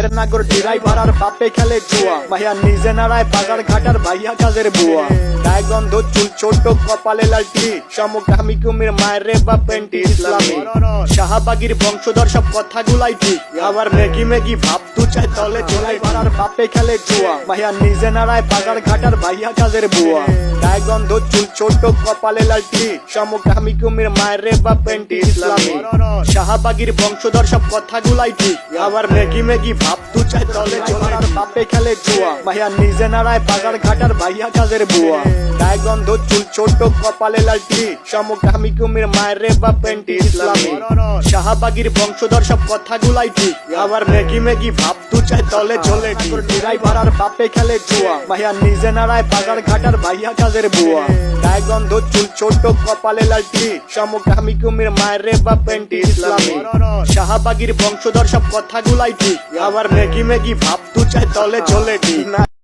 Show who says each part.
Speaker 1: মায়ের নাগর ডিরাই ভাড়ার বাপে খেলে জুয়া। ভাইয়া নিজে নাড়ায় বাজার ঘাটার ভাইয়া কাজের বুয়া। গায়ে গন্ধ, চুল ছোট, কপালে লালটি। সমকামী কুমির, মায়ের রে বা পেন্টি ইসলামী। শাহবাগির বংশধর সব কথাগুলাই ঠিক। আবার মেগি মেগি ভাব, তু চাই তলে চলাই। আর বাপে খেলে জুয়া। মাহিয়া নিজে নাড়ায় বাজার ঘাটার ভাইয়া কাজের বুয়া। গায়ে গন্ধ, চুল ছোট, কপালে লাল্টি। সমকামী কুমির মায়ের রে বা পেন্টি ইসলামী। শাহবাগির বংশধর সব কথাগুলাই ঠিক। আবার মেগি মেগি ভাব তু চাই তলে চলার বাপে খেলে জুয়া। ভাইয়া নিজে নাড়ায় বাজার ঘাটার ভাইয়া কাজের বুয়া। গায়ে গন্ধ চুল ছোট, কপালে লালটি। সমকামী কুমির, মায়ের রে বা পেন্টি ইসলামী। শাহবাগির বংশধর, সব কথাগুলাই ঠিক। আবার মেগি মেগি ভাব দু চাই তলে চলে ড্রাইভার আর বাপে খেলে জুয়া। মাহিয়া নিজে নাড়ায় বাজার ঘাটার ভাইয়া কাজের বুয়া। গায়ে গন্ধ চুল ছোট, কপালে লালটি। সমকামী কুমির, মায়ের রে বা পেন্টি ইসলামী। শাহবাগির বংশধর, সব কথাগুলাই ঠিক। আবার মেগি মেগি ভাব দু চাই তলে চলে ঠিক।